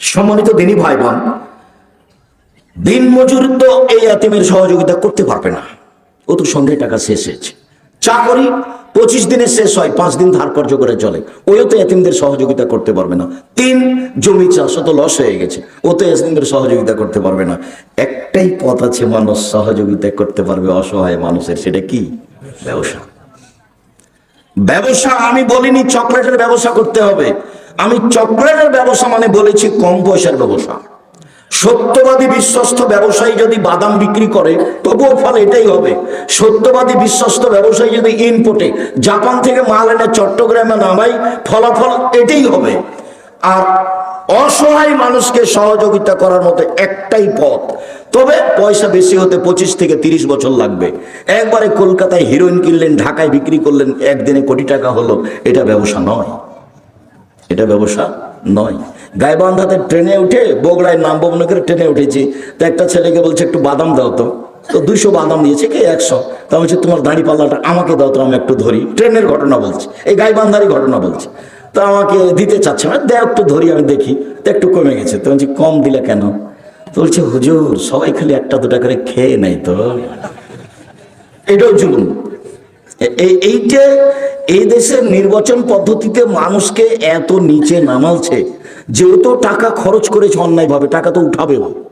সম্মানিত দিনী ভাই বোন দিন মজুর তো এই এতিমের সহযোগিতা করতে পারবে না। ও তো সঙ্গে টাকা শেষ হয়েছে। চাকরি পঁচিশ দিনে শেষ হয়, পাঁচ দিন ধার কর্য করে চলে। ওও তো এতিমদের সহযোগিতা করতে পারবে না। তিন, জমি চাষ তো লস হয়ে গেছে। ও তো এতিমদের সহযোগিতা করতে পারবে না। একটাই পথ আছে, মানুষ সহযোগিতা করতে পারবে অসহায় মানুষের, সেটা কি? ব্যবসা। ব্যবসা আমি বলিনি, চকলেটের ব্যবসা করতে হবে। আমি চকলেটের ব্যবসা মানে বলেছি কম পয়সার ব্যবসা। সত্যবাদী বিশ্বস্ত ব্যবসায়ী যদি বাদাম বিক্রি করে, তবুও ফল এটাই হবে। সত্যবাদী বিশ্বস্ত ব্যবসায়ী যদি ইনপুটে জাপান থেকে মাল এনে চট্টগ্রামে নামাই, ফলাফল এটাই হবে। আর অসহায় মানুষকে সহযোগিতা করার মতো একটাই পথ। তবে পয়সা বেশি হতে পঁচিশ থেকে তিরিশ বছর লাগবে। একবারে কলকাতায় হিরোইন কিনলেন, ঢাকায় বিক্রি করলেন, একদিনে কোটি টাকা হলো, এটা ব্যবসা নয়। এটা ব্যবসা নয়। গাইবান্ধাতে ট্রেনে উঠে বগড়ায় নামবো মনে করে ট্রেনে উঠেছি। তো একটা ছেলেকে বলছে, একটু বাদাম দাও তো। তো দুইশো বাদাম দিয়েছে, কে একশো? তা বলছে, তোমার দাঁড়ি পাল্লাটা আমাকে দাও তো, আমি একটু ধরি। ট্রেনের ঘটনা বলছে, এই গাইবান্ধারই ঘটনা বলছে। তো আমাকে দিতে চাচ্ছে না দেয় একটু ধরি, আমি দেখি। তো একটু কমে গেছে। তো বলছি, কম দিলে কেন? তো বলছে, হুজুর, সবাই খালি একটা দুটা করে খেয়ে নেই তো। এটাও জুলুম। এ- এই যে এই দেশের নির্বাচন পদ্ধতিতে মানুষকে এত নিচে নামালছে, যেহেতু টাকা খরচ করেছে অন্যায়ভাবে, টাকা তো উঠাবেও।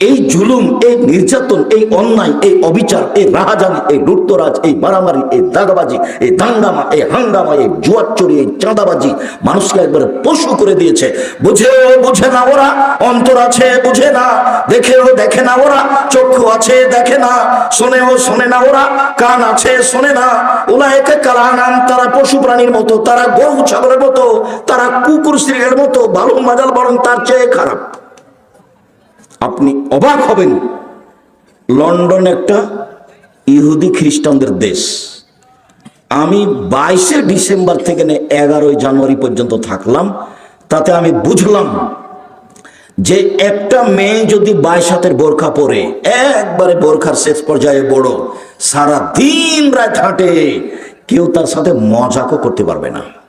এই জুলুম, এই নির্যাতন, এই অন্যায়, এই অবিচার, এই রাহাজানি, এই লুটতরাজ, এই মারামারি, এই দাগাবাজি, এই দাঙ্গামা, এই হাঙ্গামা, এই জুয়াচুরি এই চাঁদাবাজি মানুষকে একবারে পশু করে দিয়েছে। বুঝেও বুঝে না ওরা, অন্তর আছে বুঝে না, দেখেও দেখে না ওরা, চক্ষু আছে দেখে না, শোনেও শোনে না ওরা, কান আছে শোনে না। ওরা একে কালানাম তারা পশু প্রাণীর মতো, তারা গরু, ছাগলের মতো, তারা কুকুর স্ত্রীর মতো ভালো মাজাল বরং তার চেয়ে খারাপ। আপনি অবাক হবেন। লন্ডন একটা ইহুদি খ্রিস্টানদের দেশ। আমি বাইশে ডিসেম্বর থেকে এগারোই জানুয়ারি পর্যন্ত থাকলাম। তাতে আমি বুঝলাম যে একটা মেয়ে যদি বাইশ হাতের বোরখা পরে, একবারে বোরখার শেষ পর্যায়ে বড় সারা দিন রাত হাঁটে, কেউ তার সাথে মজাকও করতে পারবে না।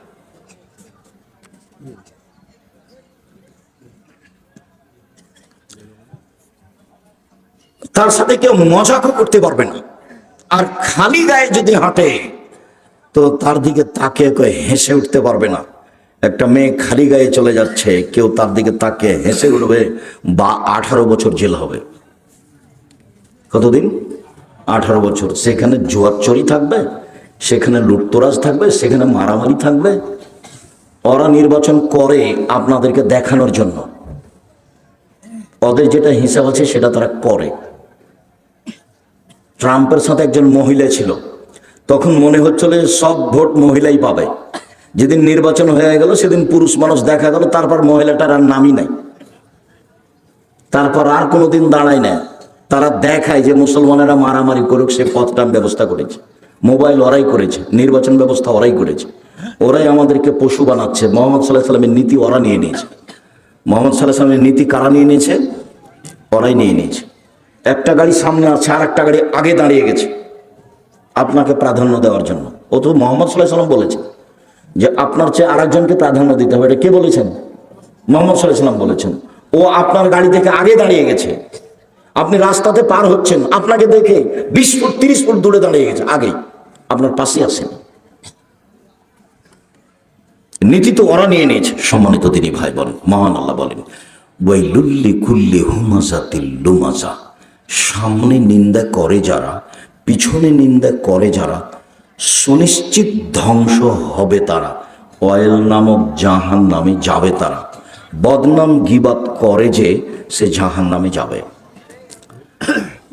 তার সাথে কেউ মজাকও করতে পারবে না। আর খালি গায়ে যদি হাঁটে, তো তার দিকে তাকে হেসে উঠতে পারবে না। একটা মেয়ে খালি গায়ে চলে যাচ্ছে, কেউ তার দিকে তাকে হেসে উঠবে, বা আঠারো বছর জেল হবে। কতদিন? আঠারো বছর। সেখানে জোয়াচ্চরি থাকবে, সেখানে লুটতরাজ থাকবে, সেখানে মারামারি থাকবে। ওরা নির্বাচন করে আপনাদেরকে দেখানোর জন্য। ওদের যেটা হিসাব আছে, সেটা তারা করে। ট্রাম্পের সাথে একজন মহিলা ছিল। তখন মনে হচ্ছিল সব ভোট মহিলাই পাবে। যেদিন নির্বাচন হয়ে গেল, সেদিন পুরুষ মানুষ দেখা গেল, তারপর মহিলাটার আর নামই নাই। তারপর আর কোনোদিন দাঁড়ায় না তারা দেখায় যে মুসলমানেরা মারামারি করুক, সে পথটা ব্যবস্থা করেছে। মোবাইল ওরাই করেছে, নির্বাচন ব্যবস্থা ওরাই করেছে। ওরাই আমাদেরকে পশু বানাচ্ছে। মোহাম্মদ সাল্লাহ সাল্লামের নীতি ওরা নিয়ে নিয়েছে। মোহাম্মদ সাল্লাহ সাল্লামের নীতি কারা নিয়ে নিয়েছে? ওরাই নিয়ে নিয়েছে। একটা গাড়ি সামনে আছে আর একটা গাড়ি আগে দাঁড়িয়ে গেছে। আপনাকে প্রাধান্য দেওয়ার জন্য। ও তো মোহাম্মদ সাল্লাহ সাল্লাম বলেছে যে আপনার চেয়ে আরেকজনকে প্রাধান্য দিতে হবে। এটা কে বলেছেন? মোহাম্মদ সাল্লাহ সাল্লাম বলেছেন। ও আপনার গাড়ি থেকে আগে দাঁড়িয়ে গেছে। আপনি রাস্তাতে পার হচ্ছেন। আপনাকে দেখে বিশ ফুট, তিরিশ ফুট দূরে দাঁড়িয়ে গেছে। আগেই আপনার পাশে আসেন নীতি তো ওরা নিয়ে নিয়েছে। সম্মানিত তিনি ভাই বলেন মহান আল্লাহ বলেন ওয়াইলুল্লি কুল্লি হুমাজাতিল লুমাজা। সামনে নিন্দা করে যারা, পিছনে নিন্দা করে যারা, সুনিশ্চিত ধ্বংস হবে তারা। অয়েল নামক জাহান নামে যাবে তারা। বদনাম গিবাত করে যে সে জাহান নামে যাবে।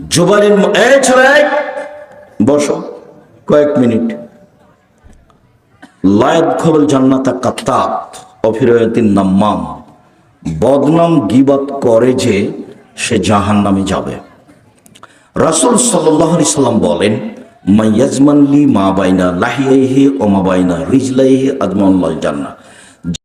জুবাইরের বসো কয়েক মিনিট। লায়দ খবল জান্নাতা কাত্তাত অফিরয়তিন নাম্মাম। বদনাম গিবাত করে যে সে জাহান নামে যাবে। রাসুল সাল্লি সাল্লাম বলেন মাইয়াজমানলি মা বাইনা লাহিয়াইহে ও মা বাইনা রিজলাইহে আদমাউল্লাহ জান্না